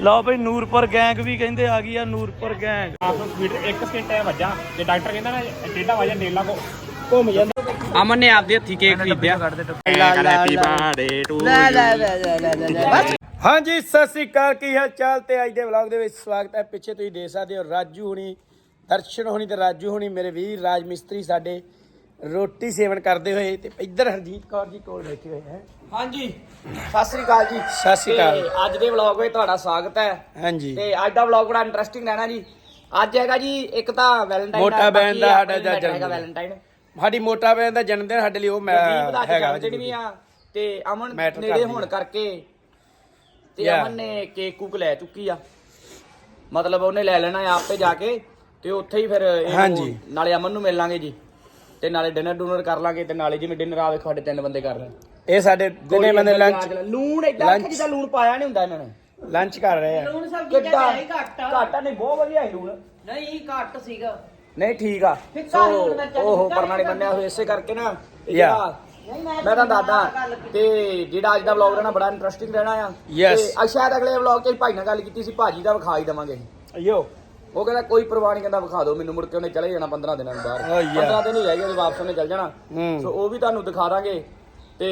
ਲਓ ਬਈ ਨੂਰਪੁਰ ਗੈਂਗ ਵੀ ਕਹਿੰਦੇ ਆ ਗਈ ਆ ਨੂਰਪੁਰ ਗੈਂਗ। ਆਪ ਨੂੰ ਸਪੀਡ 1 ਸਕਿੰਟ ਐ ਵੱਜਾ। ਤੇ ਡਾਕਟਰ ਕਹਿੰਦਾ ਨਾ ਟੇਢਾ ਵਜਾ ਨੇਲਾ ਕੋ ਘੁੰਮ ਜਾਂਦਾ। ਅਮਨ ਨੇ ਆਪਦੇ ਹੱਥੀ ਕੇਕ ਖਰੀਦਿਆ। ਹੈਪੀ ਬਰਥਡੇ ਟੂ ਹਾਂਜੀ ਸਤਿ ਸ੍ਰੀ ਅਕਾਲ ਕੀ ਹਾਲ ਚਾਲ ਤੇ ਅੱਜ ਦੇ ਵਲੌਗ ਦੇ ਵਿੱਚ ਸਵਾਗਤ ਹੈ। ਪਿੱਛੇ ਤੁਸੀਂ ਦੇਖ ਸਕਦੇ ਹੋ ਰਾਜੂ ਹੁਣੀ ਦਰਸ਼ਨ ਹੁਣੀ ਤੇ ਰਾਜੂ ਹੁਣੀ ਮੇਰੇ ਵੀਰ ਰਾਜ ਮਿਸਤਰੀ ਸਾਡੇ। ਰੋਟੀ ਸੇਵਨ ਕਰਦੇ ਹੋਏ ਤੇ ਇੱਧਰ ਹਰਜੀਤ ਕੌਰ ਜੀ ਕੋਲ ਬੈਠੇ ਹੋਏ ਹੈ। ਹਾਂਜੀ। ਸਤਿ ਸ੍ਰੀ ਅਕਾਲ ਜੀ। ਸਤਿ ਸ੍ਰੀ ਅਕਾਲ। ਤੇ ਅੱਜ ਦੇ ਵਲੌਗ ਵਿੱਚ ਤੁਹਾਡਾ ਸਵਾਗਤ ਹੈ। ਹਾਂਜੀ। ਤੇ ਅੱਜ ਦਾ ਵਲੌਗ ਬੜਾ ਇੰਟਰਸਟਿੰਗ ਰਹਿਣਾ ਜੀ। ਅੱਜ ਹੈਗਾ ਜੀ ਇੱਕ ਤਾਂ ਵੈਲੈਂਟਾਈਨ ਮੋਟਾ ਬੈਨ ਦਾ ਸਾਡਾ ਹੈਗਾ ਜਨਮ ਵੈਲੈਂਟਾਈਨ ਸਾਡੀ ਮੋਟਾ ਬੈਨ ਦਾ ਜਨਮ ਦਿਨ ਸਾਡੇ ਲਈ ਉਹ ਮੈਂ ਹੈਗਾ ਵੀ ਆ ਤੇ ਅਮਨ ਨੇੜੇ ਹੋਣ। ਕਰਕੇ ਤੇ. ਅਮਨ ਨੇ ਕੇਕ ਕੁਕ ਲੈ ਚੁੱਕੀ ਆ। ਮਤਲਬ ਉਹਨੇ ਲੈ ਲੈਣਾ ਆਪੇ ਜਾ ਕੇ ਤੇ ਉੱਥੇ ਹੀ ਫਿਰ ਹਾਂਜੀ। ਨਾਲੇ ਅਮਨ ਨੂੰ ਮਿਲ ਲਾਂਗੇ ਜੀ। ਤੇ ਨਾਲੇ ਡਿਨਰ ਡੂਨਰ ਕਰ ਲਾਂਗੇ ਤੇ ਨਾਲੇ ਜਿਵੇਂ ਡਿਨਰ ਆਵੇ ਸਾਡੇ ਤਿੰਨ ਬੰਦੇ ਕਰ ਰਹੇ ਇਹ ਸਾਡੇ ਦਿਨੇ ਬੰਦੇ ਲੰਚ ਲੂਣ lunch- ਜਿੱਦਾਂ ਲੂਣ ਪਾਇਆ ਨਹੀਂ ਹੁੰਦਾ ਇਹਨਾਂ ਨੇ। ਲੰਚ ਕਰ ਰਹੇ ਆ। ਕਿੱਡਾ ਘਾਟਾ ਨਹੀਂ ਬਹੁਤ ਵਧੀਆ ਹੈ ਲੂਣ। ਨਹੀਂ ਘੱਟ ਸੀਗਾ। ਨਹੀਂ ਠੀਕ ਆ। ਲੂਣ ਉਹ ਪਰਨਾ ਨਹੀਂ ਬੰਨਿਆ ਹੋਇਆ ਇਸੇ ਕਰਕੇ ਨਾ. ਜਿਹੜਾ ਮੈਂ ਤਾਂ ਦਾਦਾ ਤੇ ਜਿਹੜਾ ਅੱਜ ਦਾ ਵਲੌਗ ਰਹਿਣਾ ਬੜਾ ਇੰਟਰਸਟਿੰਗ ਰਹਿਣਾ ਆ. ਤੇ ਅੱਜ ਸ਼ਾਇਦ ਅਗਲੇ ਵਲੌਗ 'ਚ ਭਾਈ ਨਾਲ ਗੱਲ ਕੀਤੀ ਸੀ ਭਾਜੀ ਦਾ ਵਿਖਾ ਹੀ ਦਵਾਂਗੇ ਅਸੀਂ। ਉਹ ਕਹਿੰਦਾ ਕੋਈ ਪਰਵਾਹ ਨਹੀਂ ਕਹਿੰਦਾ ਵਿਖਾ ਦਿਓ ਮੈਨੂੰ ਮੁੜ ਕੇ ਉਹਨੇ ਚਲੇ ਜਾਣਾ 15 ਦਿਨਾਂ ਨੂੰ ਬਾਹਰ। Oh, yeah. 15 ਦਿਨ ਹੀ ਰਹਿ ਗਏ ਉਹਦੇ ਵਾਪਸ ਉਹਨੇ ਚੱਲ ਜਾਣਾ। ਹੂੰ। ਸੋ ਉਹ ਵੀ ਤੁਹਾਨੂੰ ਦਿਖਾ ਦਾਂਗੇ। ਤੇ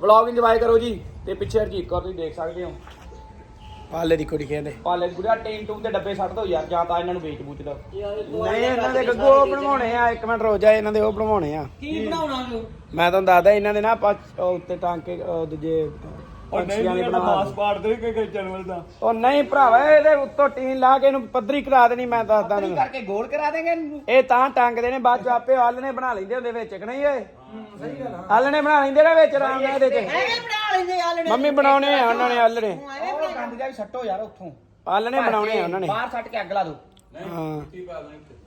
ਵਲੌਗ ਇੰਜੋਏ ਕਰੋ ਜੀ। ਤੇ ਪਿੱਛੇ ਹਰਜੀਤ ਕੌਰ ਤੁਸੀਂ ਦੇਖ ਸਕਦੇ ਹੋ। ਪਾਲੇ ਦੀ ਕੁੜੀ ਕਹਿੰਦੇ। ਪਾਲੇ ਗੁੜਿਆ ਟੇਨ ਟੂਨ ਤੇ ਡੱਬੇ ਛੱਡ ਦੋ ਯਾਰ ਜਾਂ ਤਾਂ ਇਹਨਾਂ ਨੂੰ ਵੇਚ ਬੂਚ ਦੋ। ਨਹੀਂ ਇਹਨਾਂ ਦੇ ਗੱਗੂ ਉਹ ਬਣਵਾਉਣੇ ਆ ਇੱਕ ਮਿੰਟ ਰੋਜਾ ਇਹਨਾਂ ਦੇ ਉਹ ਬਣਵਾਉਣੇ ਆ। ਕੀ ਬਣਾਉਣਾ ਨੂੰ ਮੈਂ ਤੁਹਾਨੂੰ ਦੱਸਦਾ ਇਹਨਾਂ ਦੇ ਨਾ ਆਪਾਂ ਉਹ ਉੱਤੇ ਟਾਂਗ ਕੇ ਉਹ ਦੂਜੇ ਪੰਛੀਆਂ ਦੇ ਬਣਾ ਪਾੜ ਦੇ ਕਿ ਚੈਨਲ ਦਾ ਉਹ ਨਹੀਂ ਭਰਾਵਾ ਇਹਦੇ ਉੱਤੋਂ ਟੀਨ ਲਾ ਕੇ ਇਹਨੂੰ ਪੱਧਰੀ ਕਰਾ ਦੇਣੀ ਮੈਂ ਦੱਸਦਾ ਪੱਤਰੀ ਤੈਨੂੰ। ਕਰਕੇ ਗੋਲ ਕਰਾ ਦੇਂਗੇ ਇਹਨੂੰ? ਇਹ ਤਾਂ ਟਾਂਗਦੇ ਨੇ ਬਾਅਦ ਚ ਆਪੇ ਆਲਣੇ ਬਣਾ ਲੈਂਦੇ ਹੁੰਦੇ ਵਿੱਚ ਕਿ ਨਹੀਂ ਓਏ ਆਲਣੇ ਬਣਾ ਲੈਂਦੇ ਨੇ ਵਿੱਚ ਆਰਾਮ ਨਾਲ ਇਹਦੇ ਚ ਐਵੇਂ ਬਣਾ ਲੈਂਦੇ ਆਲਣੇ। ਮੰਮੀ ਬਣਾਉਣੇ ਆ ਉਹਨਾਂ ਨੇ ਆਲਣੇ। ਉਹ ਗੰਦ ਜਿਹਾ ਵੀ ਸੱਟੋ ਯਾਰ ਉੱਥੋਂ। ਆਲਣੇ ਬਣਾਉਣੇ ਆ ਉਹਨਾਂ ਨੇ। ਬਾਹਰ ਸੱਟ ਕੇ ਅੱਗ ਲਾ ਦੋ। ਹਾਂ।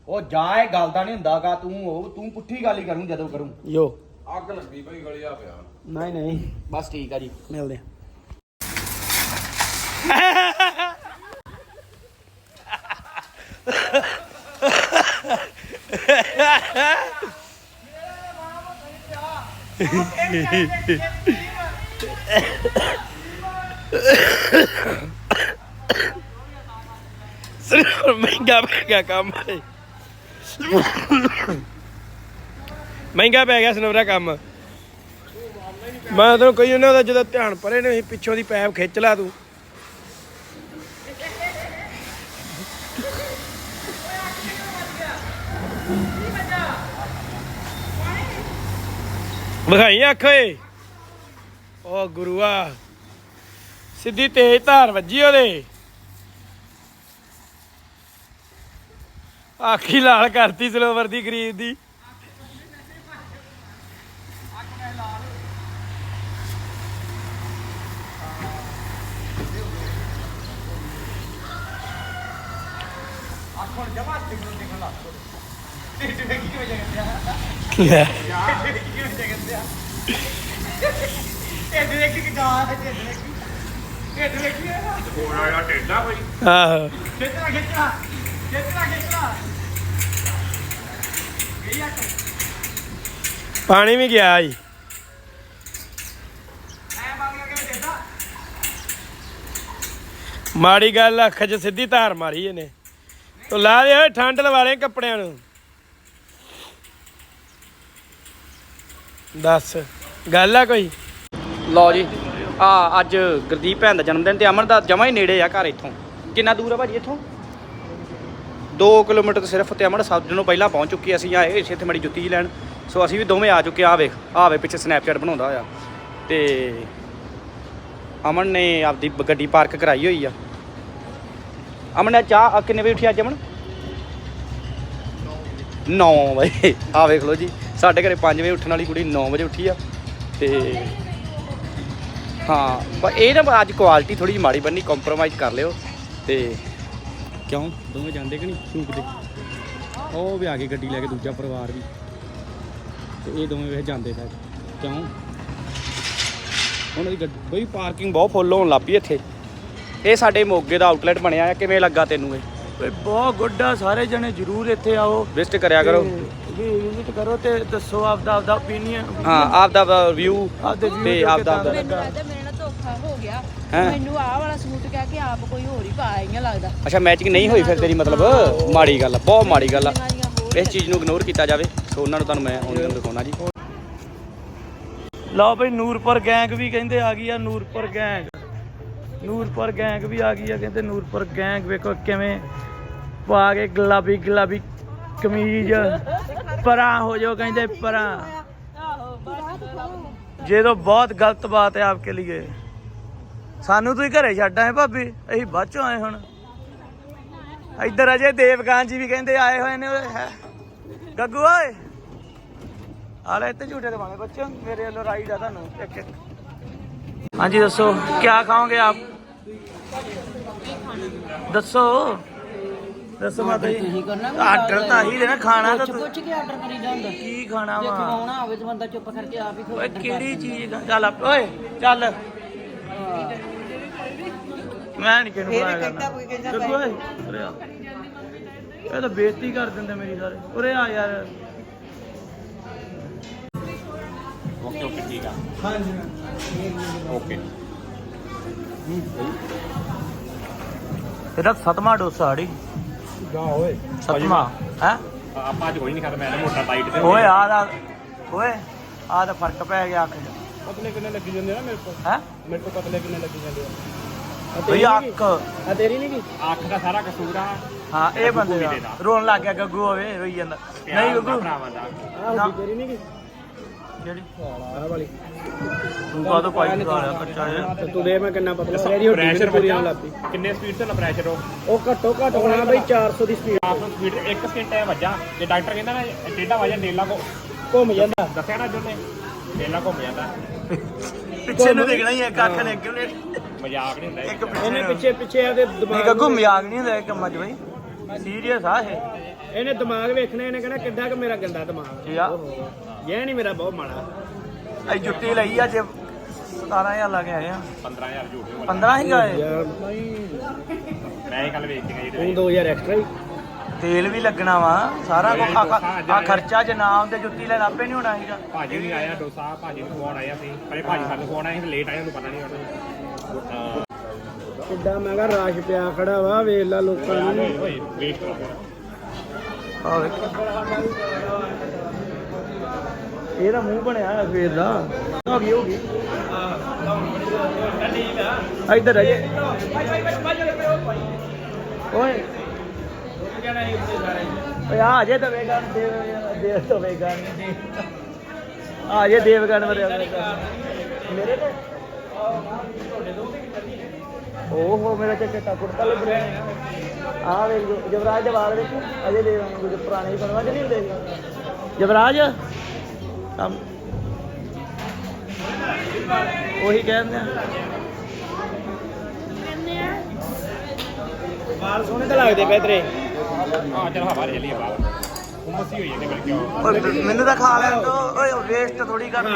ਉਹ ਜਾ ਇਹ ਗੱਲ ਦਾ ਨਹੀਂ ਹੁੰਦਾਗਾ ਤੂੰ ਉਹ ਤੂੰ ਪੁੱਠੀ ਗੱਲ ਹੀ ਕਰੂੰ ਜਦੋਂ ਕਰੂੰ। ਯੋ। ਅੱਗ ਲੱਗੀ ਭਾਈ ਗਲਿਆ ਪਿਆ। ਨਹੀਂ ਨਹੀਂ। ਬਸ ਠੀਕ ਆ ਜੀ। ਮਿਲਦੇ ਆ। ਸਿਰ ਮਹਿੰਗਾ ਗਿਆ ਕੰਮ ਮਹਿੰਗਾ ਪੈ ਗਿਆ ਸਨਵਰਾ ਕੰਮ। ਮੈਂ ਤੈਨੂੰ ਕਹੀ ਉਹਨਾਂ ਦਾ ਜਦੋਂ ਧਿਆਨ ਪਰੇ ਨੇ ਪਿੱਛੋਂ ਦੀ ਪੈਪ ਖਿੱਚ ਲਾ ਤੂੰ। ਵਿਖਾਈ ਅੱਖ ਓਏ ਓ ਗੁਰੂਆ, ਸਿੱਧੀ ਤੇਜ਼ ਧਾਰ ਵੱਜੀ ਉਹਦੇ। ਆਖੀ ਲਾਲ ਕਰਤੀ ਸਲੋਵਰ ਦੀ ਗਰੀਬ ਦੀ। ਲੈ। ਆਹੋ। ਪਾਣੀ ਵੀ ਗਿਆ ਜੀ। ਮਾੜੀ ਗੱਲ ਅੱਖ 'ਚ ਸਿੱਧੀ ਧਾਰ ਮਾਰੀ ਇਹਨੇ। ਤੂੰ ਲਾ ਦੇ ਓਏ, ਠੰਡ ਲਵਾ ਲੈ ਕੱਪੜਿਆਂ ਨੂੰ। ਦੱਸ, ਗੱਲ ਆ ਕੋਈ? ਲਓ ਜੀ, ਆ ਅੱਜ ਗੁਰਦੀਪ ਭੈਣ ਦਾ ਜਨਮ ਦਿਨ ਤੇ ਅਮਨ ਦਾ ਜਮਾ ਹੀ ਨੇੜੇ ਆ ਘਰ ਇੱਥੋਂ। ਕਿੰਨਾ ਦੂਰ ਆ ਭਾਜੀ ਇੱਥੋਂ? 2 ਕਿਲੋਮੀਟਰ ਸਿਰਫ ਤੇ ਅਮਨ ਸਭ ਨੂੰ ਪਹਿਲਾਂ ਪਹੁੰਚ ਚੁੱਕੀ ਅਸੀਂ ਆਏ ਇਸੇ ਇੱਥੇ ਮੜੀ ਜੁੱਤੀ ਜਿਹੀ ਲੈਣ। ਸੋ ਅਸੀਂ ਵੀ ਦੋਵੇਂ ਆ ਚੁੱਕੇ ਆ ਵੇਖ, ਆ ਵੇ ਪਿੱਛੇ ਸਨੈਪਚੈਟ ਬਣਾਉਂਦਾ ਹੋਇਆ। ਤੇ ਅਮਨ ਨੇ ਆਪਦੀ ਗੱਡੀ ਪਾਰਕ ਕਰਾਈ ਹੋਈ ਆ। ਅਮਨ ਨੇ ਚਾਹ ਕਿੰਨੇ ਵਜੇ ਉੱਠੀ ਅੱਜ ਅਮਨ? 9 ਵਜੇ। ਆ ਵੇਖ ਲਓ ਜੀ, ਸਾਡੇ ਘਰੇ 5 ਵਜੇ ਉੱਠਣ ਵਾਲੀ ਕੁੜੀ 9 ਵਜੇ ਉੱਠੀ ਆ, ਤੇ ਹਾਂ, ਪਰ ਇਹ ਨਾ ਅੱਜ ਕੁਆਲਿਟੀ ਥੋੜੀ ਜਿਹੀ ਮਾੜੀ ਬੰਨੀ ਕੰਪਰੋਮਾਈਜ਼ ਕਰ ਲਿਓ, ਤੇ ਕਿਉਂ? ਦੋਵੇਂ ਜਾਂਦੇ ਕਿ ਨਹੀਂ? ਸ਼ੂਕ ਦੇ। ਉਹ ਵੀ ਆ ਕੇ ਗੱਡੀ ਲੈ ਕੇ, ਦੂਜਾ ਪਰਿਵਾਰ ਵੀ। ਤੇ ਇਹ ਦੋਵੇਂ ਵੇਖ ਜਾਂਦੇ ਫਿਰ ਕਿਉਂ? ਉਹਨਾਂ ਦੀ ਗੱਡੀ, ਬਈ ਪਾਰਕਿੰਗ ਬਹੁਤ ਫੁੱਲ ਹੋਣ ਲੱਗ ਪਈ ਇੱਥੇ। ਇਹ ਸਾਡੇ ਮੋਗੇ ਦਾ ਆਊਟਲੈਟ ਬਣਿਆ ਆ, ਕਿਵੇਂ ਲੱਗਾ ਤੈਨੂੰ ਇਹ? ਓਏ ਬਹੁਤ ਗੁੱਡਾ ਸਾਰੇ ਜਣੇ ਜ਼ਰੂਰ ਇੱਥੇ ਆਓ। ਵਿਜ਼ਿਟ ਕਰਿਆ ਕਰੋ। ਵੀ ਵਿਜ਼ਿਟ ਕਰੋ ਤੇ ਦੱਸੋ ਆਪਦਾ ਆਪਦਾ ਓਪੀਨੀਅਨ ਹਾਂ ਆਪ ਦਾ ਰਿਵਿਊ ਆਪਦੇ ਤੇ view ਆਪ ਦਾ ਕਿੱਦਾਂ। ਲੱਗਦਾ ਮੇਰੇ ਨਾਲ ਧੋਖਾ ਹੋ ਗਿਆ। ਹੈਂ? ਮੈਨੂੰ ਆਹ ਵਾਲਾ ਸੂਟ ਕਹਿ ਕੇ ਆਪ ਕੋਈ ਹੋਰ ਹੀ ਪਾ ਆਈਆਂ ਲੱਗਦਾ। ਅੱਛਾ ਮੈਚਿੰਗ ਨਹੀਂ ਹੋਈ ਫਿਰ ਤੇਰੀ ਮਤਲਬ? ਮਾੜੀ ਗੱਲ ਆ ਬਹੁਤ ਮਾੜੀ ਗੱਲ ਆ। ਹੋਰ ਇਸ ਚੀਜ਼ ਨੂੰ ਇਗਨੋਰ ਕੀਤਾ ਜਾਵੇ ਸੋ ਉਹਨਾਂ ਨੂੰ ਤੁਹਾਨੂੰ ਮੈਂ ਉਹਨਾਂ ਨੂੰ ਦਿਖਾਉਣਾ ਜੀ। ਲਓ ਬਈ ਨੂਰਪੁਰ ਗੈਂਗ ਵੀ ਕਹਿੰਦੇ ਆ ਗਈ ਆ ਨੂਰਪੁਰ ਗੈਂਗ ਨੂਰਪੁਰ ਗੈਂਗ ਵੀ ਆ ਗਈ ਆ ਕਹਿੰਦੇ ਨੂਰਪੁਰ ਗੈਂਗ ਵੇਖੋ ਕਿਵੇਂ ਪਾ ਕੇ ਗੁਲਾਬੀ ਗੁਲਾਬੀ ਕਮੀਜ਼ ਪਰਾਂ ਹੋ ਜਾਓ ਕਹਿੰਦੇ ਪਰਾਂ। ਜੇ ਤਾਂ ਬਹੁਤ ਗਲਤ ਬਾਤ ਹੈ ਆਪਕੇ ਲਈ ਸਾਨੂੰ ਤੁਸੀਂ ਘਰੇ ਛੱਡ ਆਏ ਭਾਬੀ, ਅਸੀਂ ਬਾਅਦ ਚੋਂ ਆਏ ਹੁਣ। ਇੱਧਰ ਅਜੇ ਦੇਵਗਾਨ ਜੀ ਵੀ ਕਹਿੰਦੇ ਆਏ ਹੋਏ ਨੇ ਗੱਗੂ ਓਏ। ਆ ਲੈ ਇੱਥੇ ਝੂਟੇ ਦਵਾਂਗੇ ਬੱਚੋ ਮੇਰੇ ਵੱਲੋਂ ਰਾਈਡ ਆ ਤੁਹਾਨੂੰ। ਇੱਕ ਇੱਕ। ਹਾਂਜੀ, ਦੱਸੋ ਕੀ ਖਾਓਗੇ ਆਪ? ਦੱਸੋ। ਦੱਸੋ ਮਾਤਾ ਜੀ। ਤੁਸੀਂ ਕਰਨਾ ਆਰਡਰ ਤਾਂ ਹੀ ਦੇਣਾ ਖਾਣਾ ਤਾਂ ਪੁੱਛ ਤੂੰ- ਪੁੱਛ ਕੇ ਆਰਡਰ ਕਰੀ ਜਾਂਦਾ। ਕੀ ਖਾਣਾ ਜੇ ਵਾ ਖਵਾਉਣਾ ਹੋਵੇ ਤਾਂ ਬੰਦਾ ਚੁੱਪ ਕਰਕੇ ਆਪ ਹੀ ਓਏ ਖਵਾ ਕਿਹੜੀ ਚੀਜ਼ ਦਾ- ਚੱਲ ਆਪ- ਓਏ ਚੱਲ। ਮੈਂ ਨਹੀਂ ਕਿਹਨੂੰ ਬੁਲਾਇਆ ਕਰਨਾ ਦੇਖੋ ਓਏ। ਉਰੇ ਆ। ਇਹ ਤਾਂ ਬੇਇੱਜ਼ਤੀ ਕਰ ਦਿੰਦੇ ਮੇਰੀ ਸਾਰੇ। ਉਰੇ ਆ ਯਾਰ। ਓਕੇ ਓਕੇ ਠੀਕ ਆ। ਹਾਂਜੀ। ਓਕੇ। ਇਹਦਾ ਸਤਵਾਂ ਡੋਸਾ ਆੜੀ। ਜਾ ਓਏ। ਸਤਵਾਂ ਹੈ? ਆਪਾਂ ਅੱਜ ਕੋਈ ਨਹੀਂ ਖਾਦਾ ਮੈਂ ਨਾ ਮੋਟਾ ਟਾਈਟ ਤੇ ਓਏ ਆ ਦਾ ਓਏ ਆ ਦਾ ਫ਼ਰਕ ਪੈ ਗਿਆ ਅੱਖ 'ਚ। ਪਤਲੇ ਕਿੰਨੇ ਲੱਗੀ ਜਾਂਦੇ ਨਾ ਮੇਰੇ ਕੋਲ? ਹੈ? ਮੇਰੇ ਕੋਲ ਪਤਲੇ ਕਿੰਨੇ ਲੱਗੀ ਜਾਂਦੇ ਆ? ਬਈ ਅੱਖ। ਆ ਤੇਰੀ ਨਹੀਂ ਕੀ ਅੱਖ ਦਾ ਸਾਰਾ ਕਸੂਰ ਆ। ਹਾਂ ਇਹ ਬੰਦੇ ਦਾ। ਰੋਣ ਲੱਗ ਗਿਆ ਗੱਗੂ ਹੋਵੇ ਰੋਈ ਜਾਂਦਾ। ਨਹੀਂ ਗੱਗੂ। ਭਰਾਵਾਂ ਦਾ। ਤੇਰੀ ਨਹੀਂ ਕੀ ਜਿਹੜੀ? ਆ ਵਾਲੀ। ਤੂੰ ਕਾ ਤੋਂ ਪਾਈ ਵਾਲਾ ਬੱਚਾ ਹੈ ਤੂੰ ਦੇ ਮੈਂ ਕਿੰਨਾ ਪਤਲਾ ਮੇਰੀ ਹੱਡੀ ਪ੍ਰੈਸ਼ਰ ਪੂਰੀ ਲੱਗੀ ਕਿੰਨੇ ਸਪੀਡ ਤੇ ਨਾ ਪ੍ਰੈਸ਼ਰ ਉਹ ਉਹ ਘੱਟੋ ਘੱਟ ਹੋਣਾ ਬਈ 400 ਦੀ ਸਪੀਡ 400 ਸਪੀਡ ਇੱਕ ਸਕਿੰਟ ਐ ਵੱਜਾ। ਜੇ ਡਾਕਟਰ ਕਹਿੰਦਾ ਨਾ ਟੇਢਾ ਵਜਾ ਨੇਲਾ ਕੋ ਘੁੰਮ ਜਾਂਦਾ। ਦੱਸਿਆ ਨਾ ਜੋਨੇ? ਨੇਲਾ ਘੁੰਮ ਜਾਂਦਾ। ਪਿੱਛੇ ਨੂੰ ਦੇਖਣਾ ਹੀ ਹੈ ਕੱਖ ਨੇ ਕਿਉਂ ਨੇ ਮਜ਼ਾਕ ਨਹੀਂ ਹੁੰਦਾ ਇਹ। ਇੱਕ ਪਿੱਛੇ ਇਹਨੇ ਪਿੱਛੇ ਪਿੱਛੇ ਆ ਤੇ ਦਿਮਾਗ ਗੱਗੂ ਮਜ਼ਾਕ ਨਹੀਂ ਹੁੰਦਾ ਇਹ ਕੰਮਾਂ 'ਚ ਬਈ। ਸੀਰੀਅਸ ਆ ਇਹ। ਇਹਨੇ ਦਿਮਾਗ ਵੇਖਣਾ ਇਹਨੇ ਕਹਿਣਾ ਕਿੱਡਾ ਕਿ ਮੇਰਾ ਗੰਦਾ ਦਿਮਾਗ। ਕੀ ਆ। ਇਹ ਨਹੀਂ ਮੇਰਾ ਬਹੁਤ ਮਾੜਾ। ਅਸੀਂ ਜੁੱਤੀ ਲਈ ਅੱਜ 17000 ਲਾ ਕੇ ਆਏ ਆ। 15000 ਝੂਠ 15 ਹੀ ਗਏ। ਮੈਂ ਇਹ ਗੱਲ ਵੇਚ ਕੇ ਗਈ 2000 ਐਕਸਟਰਾ ਹੀ। ਤੇਲ ਵੀ ਲੱਗਣਾ ਵਾ ਸਾਰਾ ਕੁਝ ਆ ਖਰਚਾ ਜੇ ਨਾ ਆਉਂਦੇ ਜੁੱਤੀ ਲੈਣ ਆਪੇ ਨਹੀਂ ਹੋਣਾ ਸੀਗਾ ਭਾਜੀ ਵੀ ਆਇਆ ਡੋਸਾ ਭਾਜੀ ਨੂੰ ਫੋਨ ਆਇਆ ਸੀ। ਪਰ ਭਾਜੀ ਸਾਨੂੰ ਫੋਨ ਆਇਆ ਸੀ ਲੇਟ ਆਇਆ ਉਹਨੂੰ ਪਤਾ ਨਹੀਂ ਉਹਨੂੰ। ਕਿੱਡਾ ਮੈਂ ਕਿਹਾ ਰਾਸ਼ ਪਿਆ ਖੜਾ ਵਾ ਵੇਖ ਲਾ ਲੋਕਾਂ ਕਰੋ ਆ ਵੇਖ। ਇਹਦਾ ਮੂੰਹ ਬਣਿਆ ਹੋਇਆ ਸਵੇਰ ਦਾ। ਹੋ ਗਈ ਹੋ ਗਈ ਇੱਧਰ ਆ ਜੇ। ਓਏ। ਓਏ ਆ ਜੇ ਦਵੇਗਾ ਦੇਵ ਦਵੇਗਾ ਆ ਜੇ ਦੇਵਗਨ ਵਰਿਆ ਮੇਰੇ ਤੇ? ਓਹੋ, ਮੇਰਾ ਚੱਕਾ ਕੁੜਤਾ ਲੱਗ ਰਿਹਾ। ਆ ਵੇ ਜਵਰਾਜ ਦੇ ਵਾਲ ਵੇਖ? ਅਜੇ ਦੇ ਕੁਝ ਪੁਰਾਣੇ ਹੀ ਬਣਵਾ ਨਹੀਂ ਹੁੰਦੇ ਜਵਰਾਜ ਕੰਮ। ਉਹੀ ਕਹਿੰਦੇ ਆ। ਵਾਲ ਸੋਹਣੇ ਤਾਂ ਲੱਗਦੇ ਪਏ ਤੇਰੇ। ਆ ਚਲ ਹਵਾ ਚੱਲੀ ਬਾਹਰ। ਉਮਸੀ ਹੋਈ ਇਹਦੇ ਕਰਕੇ ਕਿਉਂ? ਓਏ ਮੈਨੂੰ ਤਾਂ ਖਾ ਲੈਣ ਦੋ। ਓਏ ਵੇਸਟ ਥੋੜੀ ਕਰਨੀ।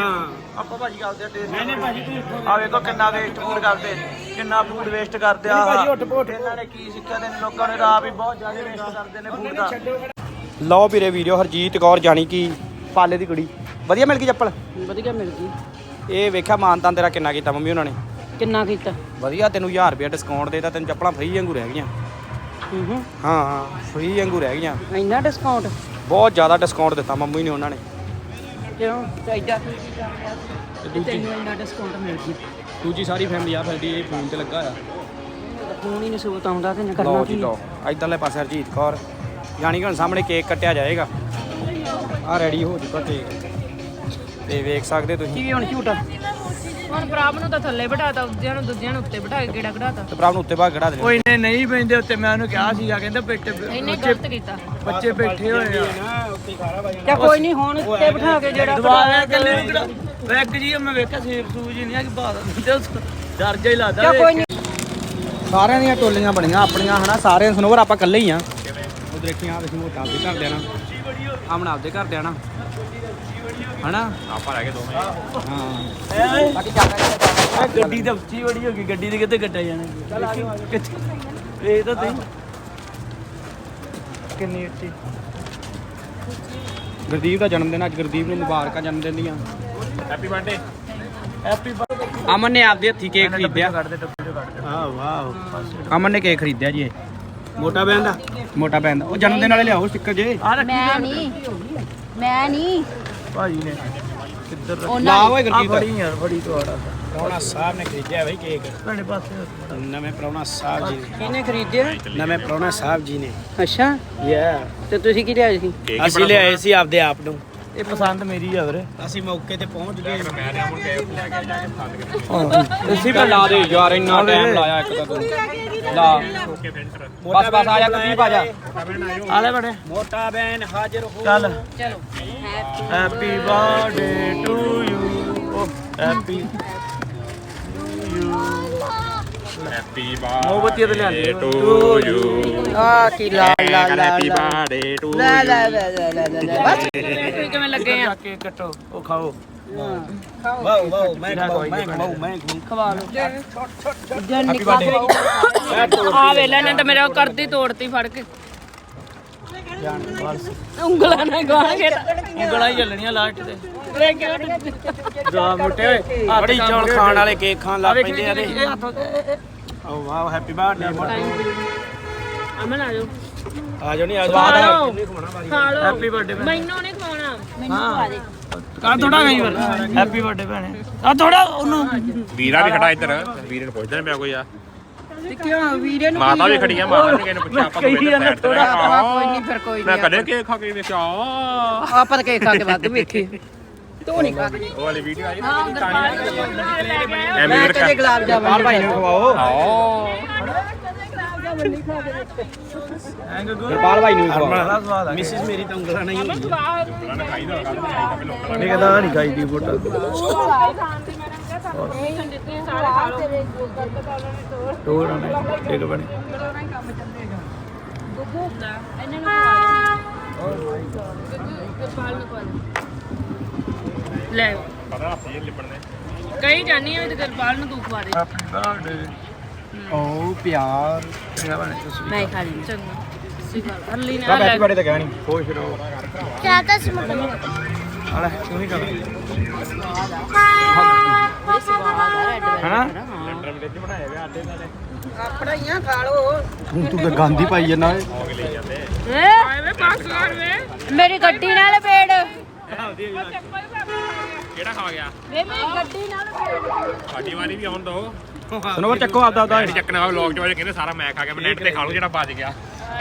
ਆਪਾਂ ਭਾਜੀ ਕਰਦੇ ਆ ਟੇਸਟ ਨਹੀਂ ਨਹੀਂ ਭਾਜੀ ਆ ਵੇਖੋ ਕਿੰਨਾ ਵੇਸਟ ਫੂਡ ਕਰਦੇ। ਕਿੰਨਾ ਫੂਡ ਵੇਸਟ ਕਰਦੇ ਆ। ਭਾਜੀ ਉੱਠ ਪੋਠ ਇਹਨਾਂ ਨੇ ਕੀ ਸਿੱਖਿਆ ਦੇ ਲੋਕਾਂ ਨੇ ਤਾਂ ਆਪ ਹੀ ਬਹੁਤ ਜ਼ਿਆਦਾ ਵੇਸਟ ਕਰਦੇ ਨੇ ਫੂਡ ਦਾ ਲਓ ਵੀਰੇ ਵੀਡੀਓ ਹਰਜੀਤ ਕੌਰ ਜਾਣੀ ਕਿ ਪਾਲੇ ਦੀ ਕੁੜੀ। ਵਧੀਆ ਮਿਲ ਗਈ ਚੱਪਲ? ਵਧੀਆ ਮਿਲ ਗਈ। ਇਹ ਵੇਖਿਆ ਮਾਨਤਾਨ ਤੇਰਾ ਕਿੰਨਾ ਕੀਤਾ ਮੰਮੀ ਉਹਨਾਂ ਨੇ? ਕਿੰਨਾ ਕੀਤਾ? ਵਧੀਆ ਤੈਨੂੰ 1000 ਰੁਪਏ ਡਿਸਕਾਊਂਟ ਦੇਤਾ ਤੈਨੂੰ ਚੱਪਲਾਂ ਫ੍ਰੀ ਵਾਂਗੂ ਰਹਿ ਗਈਆਂ। ਹੂੰ ਹੂੰ ਹਾਂ ਹਾਂ ਫ੍ਰੀ ਵਾਂਗੂ ਰਹਿ ਗਈਆਂ। ਇੰਨਾ ਡਿਸਕਾਊਂਟ ਬਹੁਤ ਜ਼ਿਆਦਾ ਡਿਸਕਾਊਂਟ ਦਿੱਤਾ ਮੰਮੀ ਨੇ ਉਹਨਾਂ ਨੇ। ਕਿਉਂ? ਚਾਹੀਦਾ। ਕੀ ਤੇ ਤੇ ਤੈਨੂੰ ਇੰਨਾ ਡਿਸਕਾਊਂਟ ਮਿਲ ਗਈ। ਦੂਜੀ ਸਾਰੀ ਫੈਮਿਲੀ ਆ ਫਿਰਦੀ ਇਹ ਫੋਨ ਤੇ ਲੱਗਾ ਆ। ਫੋਨ ਹੀ ਨਹੀਂ ਸੂਤ ਆਉਂਦਾ ਤੇ ਕਰਨਾ ਲਓ ਜੀ ਕੀ? ਲਓ ਇਧਰਲੇ ਪਾਸੇ ਹਰਜੀਤ ਕੌਰ। ਯਾਨੀ ਕਿ ਹੁਣ ਸਾਹਮਣੇ ਕੇਕ ਕੱਟਿਆ ਜਾਏਗਾ। ਆ ਰੈਡੀ ਹੋ ਚੁੱਕਾ ਕੇਕ। ਤੇ ਵੇਖ ਸਕਦੇ ਤੁਸੀਂ। ਕੀ ਹੁਣ ਝੂਟਾ ਹੁਣ ਪ੍ਰਾਪ ਨੂੰ ਤਾਂ ਥੱਲੇ ਬਿਠਾਤਾ ਦੂਜਿਆਂ ਨੂੰ ਦੂਜਿਆਂ ਨੂੰ ਉੱਤੇ ਬਿਠਾ ਕੇ ਕਿਹੜਾ ਕਢਾਤਾ। ਤੇ ਭਰਾ ਨੂੰ ਉੱਤੇ ਭਾਗ ਖੜਾ ਦੇ ਕੋਈ ਨੇ ਨਹੀਂ ਪੈਂਦੇ ਉੱਤੇ ਮੈਂ ਉਹਨੂੰ ਕਿਹਾ ਸੀਗਾ ਕਹਿੰਦਾ ਬੈਠੇ ਇਹਨੇ ਗਲਤ ਕੀਤਾ। ਬੱਚੇ ਬੈਠੇ ਹੋਏ ਆ। ਜਾਂ ਕੋਈ ਨਹੀਂ ਹੁਣ ਉੱਤੇ ਬਿਠਾ ਕੇ ਜਿਹੜਾ ਦੁਬਾਰਾ ਕੱਲੇ ਨੂੰ ਕਿਹੜਾ ਵੈਕ ਜੀ ਮੈਂ ਵੇਖਿਆ ਸੇਬ ਸੂਜ ਨਹੀਂ ਆ ਕਿ ਬਾਦ ਡਰ ਜਾ ਹੀ ਲੱਗਦਾ ਕੋਈ ਨਹੀਂ। ਸਾਰਿਆਂ ਦੀਆਂ ਟੋਲੀਆਂ ਬਣੀਆਂ ਆਪਣੀਆਂ ਹਨਾ? ਸਾਰਿਆਂ ਸਨੋਵਰ ਆਪਾਂ ਇਕੱਲੇ ਹੀ ਆ। ਉਹ ਦੇਖੀਆਂ ਅਸੀਂ ਮੋਟਾ ਆਪਦੇ ਘਰ ਦੇ ਨਾ ਆਮਣ ਆਪਦੇ ਘਰ ਦੇ ਹਨਾ? ਆਪਾਂ ਰਹਿ ਗਏ ਦੋਵੇਂ। ਹਾਂ। ਬਾਕੀ ਇਹ ਗੱਡੀ ਤਾਂ ਉੱਚੀ ਬੜੀ ਹੋ ਗਈ ਗੱਡੀ ਦੇ ਕਿੱਥੇ ਕੱਟਿਆ ਜਾਣਾ? ਵੇਖ ਤਾਂ ਤੁਸੀਂ ਕਿੰਨੀ ਉੱਚੀ? ਗੁਰਦੀਪ ਦਾ ਜਨਮ ਦਿਨ ਅੱਜ ਗੁਰਦੀਪ ਨੂੰ ਮੁਬਾਰਕਾਂ ਜਨਮ ਦਿਨ ਦੀਆਂ। ਹੈਪੀ ਬਰਥਡੇ ਅਮਨ ਨੇ ਆਪਦੇ ਹੱਥੀ ਕੇਕ ਖਰੀਦਿਆ। ਆਹ ਵਾਹ। ਅਮਨ ਨੇ ਕੇਕ ਖਰੀਦਿਆ ਜੀ ਇਹ। ਮੋਟਾ ਬੈਨ ਦਾ ਮੋਟਾ ਪੈਨ ਦਾ ਉਹ ਜਨਮ ਦਿਨ ਵਾਲੇ ਲਿਆਓ ਸਟicker ਜੇ। ਮੈਂ ਨਹੀਂ ਮੈਂ ਨਹੀਂ। ਭਾਜੀ ਨੇ ਲਾ ਓਏ ਗੁਰਜੀਤ। ਬੜੀ ਯਾਰ ਬੜੀ ਤੁਹਾਡਾ ਪ੍ਰਾਹੁਣਾ ਸਾਹਿਬ ਨੇ ਖਰੀਦਿਆ ਬਈ ਕੇਕ। ਤੁਹਾਡੇ ਪਾਸੇ ਨਵੇਂ ਪ੍ਰਾਹੁਣਾ ਸਾਹਿਬ ਜੀ ਨੇ। ਕਿਹਨੇ ਖਰੀਦਿਆ? ਨਵੇਂ ਪ੍ਰਾਹੁਣਾ ਸਾਹਿਬ ਜੀ ਨੇ। ਅੱਛਾ। ਯਾ ਤੇ ਤੁਸੀਂ ਕੀ ਲਿਆਏ ਸੀ? ਅਸੀਂ ਲਿਆਏ ਸੀ ਆਪਦੇ ਆਪ ਨੂੰ। ਇਹ ਪਸੰਦ ਮੇਰੀ ਆ ਵੀਰੇ। ਅਸੀਂ ਮੌਕੇ ਤੇ ਪਹੁੰਚ ਗਏ। ਮੈਂ ਤੇ ਅਮਨ ਗਏ ਲੈ ਕੇ ਜਾ ਕੇ ਫਸ ਗਏ ਇਸੇ ਪਰ ਲਾ ਦੇ ਯਾਰ ਇੰਨਾ ਟਾਈਮ ਲਾਇਆ ਇੱਕ ਤਾਂ ਤੂੰ ਲਾ ਬਸ ਬਸ ਆ ਜਾ ਕੁਲਦੀਪ ਆ ਜਾ। ਆ ਲੈ ਬੜੇ। ਮੋਟਾ ਬੈਨ ਹਾਜ਼ਰ ਹੋ। ਚੱਲ। Happy birthday to you happy happy ਮੋਮਬੱਤੀਆਂ ਤੇ ਲਿਆਂਦੇ। ਟੂ ਯੂ ਆ ਕੀ ਲਾ ਲਾ ਲਾ ਹੈਪੀ ਬਰਥਡੇ ਟੂ ਲੈ ਲੈ ਲੈ ਲੈ ਲੈ ਲੈ ਬਸ। ਕਿਵੇਂ ਲੱਗੇ ਆ? ਕੇ ਕੱਟੋ। ਉਹ ਖਾਓ। ਵਾਓ ਵਾਓ ਮੈਂ ਖਵਾਉ ਮੈਂ ਖਵਾਉ ਮੈਂ ਖਵਾ ਲਓ ਜਨ ਨਿਕਾ ਆ ਵੇਲਾ ਨੇ ਤਾਂ ਮੇਰਾ ਕਰਦੀ ਤੋੜਤੀ ਫੜ ਕੇ। ਉਂਗਲਾਂ ਨਾਲ ਗਾਣਗੇ ਉਂਗਲਾਂ ਹੀ ਚੱਲਣੀਆਂ ਲਾਸਟ ਤੇ। ਕੇ। ਜਾ ਮੋਟੇ ਓਏ ਬੜੀ ਚੌਲ ਖਾਣ ਵਾਲੇ ਕੇਕ ਖਾਣ ਲੱਗ ਪੈਂਦੇ ਆ ਹੱਥੋਂ ਓ ਵਾਓ ਹੈਪੀ ਬਰਥਡੇ ਮੋਟਾ ਅਮਨ ਆ ਜਾਓ। ਆ ਜਾਓ ਨਹੀਂ ਆ ਜਾਓ। ਹੈਪੀ ਬਰਥਡੇ ਮੈਨੂੰ ਨਹੀਂ ਖਵਾਉਣਾ। ਆ ਥੋੜਾ ਗਈ ਫਿਰ? ਹੈਪੀ ਬਰਥਡੇ ਭੈਣੇ। ਆ ਥੋੜਾ ਉਹਨੂੰ। ਵੀਰਾ ਵੀ ਖੜਾ ਇੱਧਰ। ਵੀਰੇ ਨੂੰ ਪੁੱਛਦੇ ਨੇ ਪਿਆ ਕੋਈ ਆ। ਤੇ ਕਿਉਂ? ਵੀਰੇ ਨੂੰ ਮਾਤਾ ਵੀ ਖੜੀ ਆ ਮਾਤਾ ਨੇ ਕਿਹਨੇ ਪੁੱਛਿਆ ਆਪਾਂ ਨੂੰ ਜਾਂਦਾ ਥੋੜਾ ਕੋਈ ਨਹੀਂ ਫਿਰ ਕੋਈ ਮੈਂ ਨਹੀਂ ਕਦੇ ਕੇ ਖਾ ਕੇ ਵੇਖਿਆ। ਉਹ ਆਪਾਂ ਤਾਂ ਕੇ ਖਾ ਕੇ ਵੱਧ ਵੇਖੇ। ਤੂੰ ਨਹੀਂ ਖਾ ਕੇ ਵਾਲੀ ਵੀਡੀਓ ਆਈ ਨਾ ਮੈਂ ਐਵੇਂ ਕਦੇ ਗੁਲਾਬ ਜਾਮੁਨ ਭਾਈ ਨੂੰ ਖਵਾਓ। ਆਓ ਗੁਰਪਾਲ ਭਾਈ ਨੂੰ ਵੀ ਖਵਾਓ ਬੜਾ ਸਵਾਦ ਆ ਮਿਸਿਸ ਮੇਰੀ ਤਾਂ ਉਂਗਲਾਂ ਨਹੀਂ ਹੋਈ ਨਹੀਂ ਕਹਿੰਦਾ ਨਹੀਂ ਖਾਈ ਦੀ ਫੋਟੋ। ਤੋੜ ਉਹਨੇ ਇੱਕ ਬਣੇ ਲੈ। ਪਤਾ ਹੱਥੀ ਲਿਪਣ ਨੇ ਕਈ ਜਾਨੀ ਆ ਤੇ ਗਰਪਾਲ ਨੂੰ ਤੂੰ ਖਵਾ ਦੇ। ਹੈਪੀ ਓ ਪਿਆਰ। ਮੇਰਾ ਬਣੇ ਤੁਸੀਂ ਮੈਂ ਖਾ ਲਈ ਚੰਗਾ ਹੱਲੀ ਨੇ ਰੱਬ ਹੈਪੀ ਬਰਥਡੇ ਤਾਂ ਕਹਿਣੀ ਖੁਸ਼ ਰਹੋ ਕਿਆ ਤਾਂ ਸਮਝ ਆਲੇ ਤੂੰ ਹੀ ਕਰ ਹਨਾ? ਆਪਣਾ ਹੀ। ਆ ਖਾ ਲਓ। ਤੂੰ ਤੂੰ ਤਾਂ ਗਾਂਧੀ ਪਾਈ ਜਨਾ ਆਏ ਵੇ ਪਾਸ ਕਰ ਵੇ। ਮੇਰੀ ਗੱਡੀ ਨਾਲ ਪੇੜ। ਕਿਹੜਾ ਖਾ ਗਿਆ? ਵੇ ਮੇਰੀ ਗੱਡੀ ਨਾਲ ਸਾਡੀ ਵਾਰੀ ਵੀ ਆਉਣ ਦੋ। ਸੁਣੋ ਚੱਕੋ ਆਪਦਾ ਆਪਦਾ। ਨਹੀਂ ਚੱਕਣਾ ਵਲੌਗ ਚ ਵਾਲੇ ਕਹਿੰਦੇ ਸਾਰਾ ਮੈਂ ਖਾ ਗਿਆ ਮੈਂ ਨੈਟ ਤੇ ਖਾ ਲੂ ਜਿਹੜਾ ਬਚ ਗਿਆ।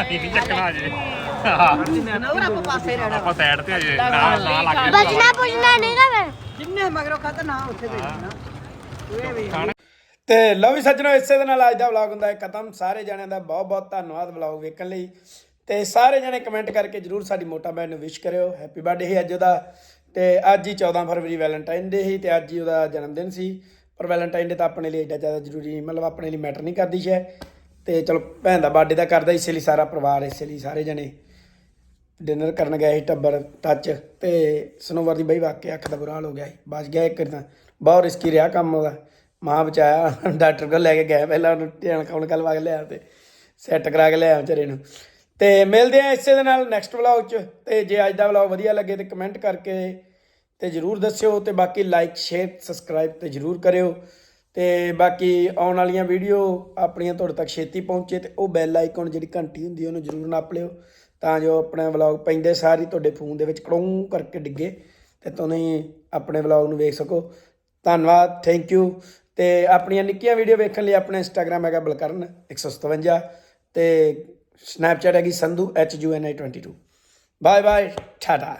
ਅਸੀਂ ਨਹੀਂ ਚੱਕਣਾ ਅਜੇ। ਹੋਰ ਆਪਾਂ ਪਾਸੇ ਰਹਿਣਾ ਆਪਾਂ ਸਾਈਡ ਤੇ ਅਜੇ ਨਾ ਨਾ ਲੱਗ ਗਿਆ ਬਚਣਾ ਪੁੱਛਣਾ ਨਹੀਂਗਾ ਮੈਂ ਜਿੰਨੇ ਮਗਰੋਂ ਖਾਤਾ ਨਾ ਉੱਥੇ ਦੇ ਦੇਣਾ। ਤੇ ਲਓ ਵੀ ਸੱਜਣੋ ਇਸੇ ਦੇ ਨਾਲ ਅੱਜ ਦਾ ਵਲੌਗ ਹੁੰਦਾ ਹੈ। ਖਤਮ। ਸਾਰੇ ਜਣਿਆਂ ਦਾ ਬਹੁਤ ਬਹੁਤ ਧੰਨਵਾਦ ਵਲੌਗ ਵੇਖਣ ਲਈ। ਤੇ ਸਾਰੇ ਜਣੇ ਕਮੈਂਟ ਕਰਕੇ ਜਰੂਰ ਸਾਡੀ ਮੋਟਾ ਭੈਣ ਨੂੰ ਵਿਸ਼ ਕਰਿਓ। ਹੈਪੀ ਬਰਥਡੇ ਹੈ ਅੱਜ ਉਹਦਾ। ਤੇ ਅੱਜ ਹੀ 14 ਫਰਵਰੀ ਵੈਲੈਂਟਾਈਨ ਡੇ ਸੀ ਤੇ ਅੱਜ ਹੀ ਉਹਦਾ ਜਨਮ ਦਿਨ ਸੀ। ਪਰ ਵੈਲੈਂਟਾਈਨ ਡੇ ਤਾਂ ਆਪਣੇ ਲਈ ਏਡਾ ਜ਼ਿਆਦਾ ਜ਼ਰੂਰੀ ਨਹੀਂ, ਮਤਲਬ ਆਪਣੇ ਲਈ ਮੈਟਰ ਨਹੀਂ ਕਰਦੀ ਸ਼ੈ। ਤੇ ਚਲੋ, ਭੈਣ ਦਾ ਬਰਥਡੇ ਦਾ ਕਰਦਾ ਇਸੇ ਲਈ ਸਾਰਾ ਪਰਿਵਾਰ, ਇਸੇ ਲਈ ਸਾਰੇ ਜਣੇ ਡਿਨਰ ਕਰਨ ਗਏ ਸੀ ਟੱਬਰ ਟੱਚ ਤੇ ਸਨੋਵਰ ਦੀ ਬਈ ਵਾਕਿਆ ਅੱਖ ਦਾ ਬੁਰਾ ਹਾਲ ਹੋ ਗਿਆ ਸੀ, ਬਚ ਗਿਆ ਇੱਕ ਤਾਂ ਬਹੁਤ ਰਿਸਕੀ ਰਿਹਾ ਕੰਮ ਉਹਦਾ। ਮਾਂ ਬਚਾਇਆ ਡਾਕਟਰ ਕੋਲ ਲੈ ਕੇ ਗਿਆ ਪਹਿਲਾਂ ਉਹਨੂੰ ਧਿਆਨ ਕਾਉਣ ਕੱਲ ਵਗ ਲਿਆ ਤੇ ਸੈੱਟ ਕਰਾ ਕੇ ਲਿਆ ਵਿਚਾਰੇ ਨੂੰ। ਤੇ ਮਿਲਦੇ ਆ ਇਸੇ ਦੇ ਨਾਲ ਨੈਕਸਟ ਵਲੌਗ 'ਚ। ਤੇ ਜੇ ਅੱਜ ਦਾ ਵਲੌਗ ਵਧੀਆ ਲੱਗੇ ਤੇ ਕਮੈਂਟ ਕਰਕੇ ਤੇ ਜਰੂਰ ਦੱਸਿਓ ਤੇ ਬਾਕੀ ਲਾਈਕ ਸ਼ੇਅਰ ਸਬਸਕ੍ਰਾਈਬ ਤੇ ਜਰੂਰ ਕਰਿਓ। ਤੇ ਬਾਕੀ ਆਉਣ ਵਾਲੀਆਂ ਵੀਡੀਓ ਆਪਣੀਆਂ ਤੁਹਾਡੇ ਤੱਕ ਛੇਤੀ ਪਹੁੰਚੇ ਤੇ ਉਹ ਬੈਲ ਆਈਕਨ ਜਿਹੜੀ ਘੰਟੀ ਹੁੰਦੀ ਉਹਨੂੰ ਜਰੂਰ ਨਾਪ ਲਿਓ। ਤਾਂ ਜੋ ਆਪਣਾ ਵਲੌਗ ਪੈਂਦੇ ਸਾਰੀ ਤੁਹਾਡੇ ਫੋਨ ਦੇ ਵਿੱਚ ਕੜੋਂ ਕਰਕੇ ਡਿੱਗੇ ਤੇ ਤੁਸੀਂ ਆਪਣੇ ਵਲੌਗ ਨੂੰ ਵੇਖ ਸਕੋ। ਧੰਨਵਾਦ ਥੈਂਕ ਯੂ ਤੇ ਆਪਣੀਆਂ ਨਿੱਕੀਆਂ ਵੀਡੀਓ ਵੇਖਣ ਲਈ ਆਪਣਾ ਇੰਸਟਾਗ੍ਰam ਹੈਗਾ ਬਲਕਰਨ 157 ਤੇ ਸਨੈਪਚੈਟ ਹੈਗੀ Sandhu H U N I 22 bye bye tata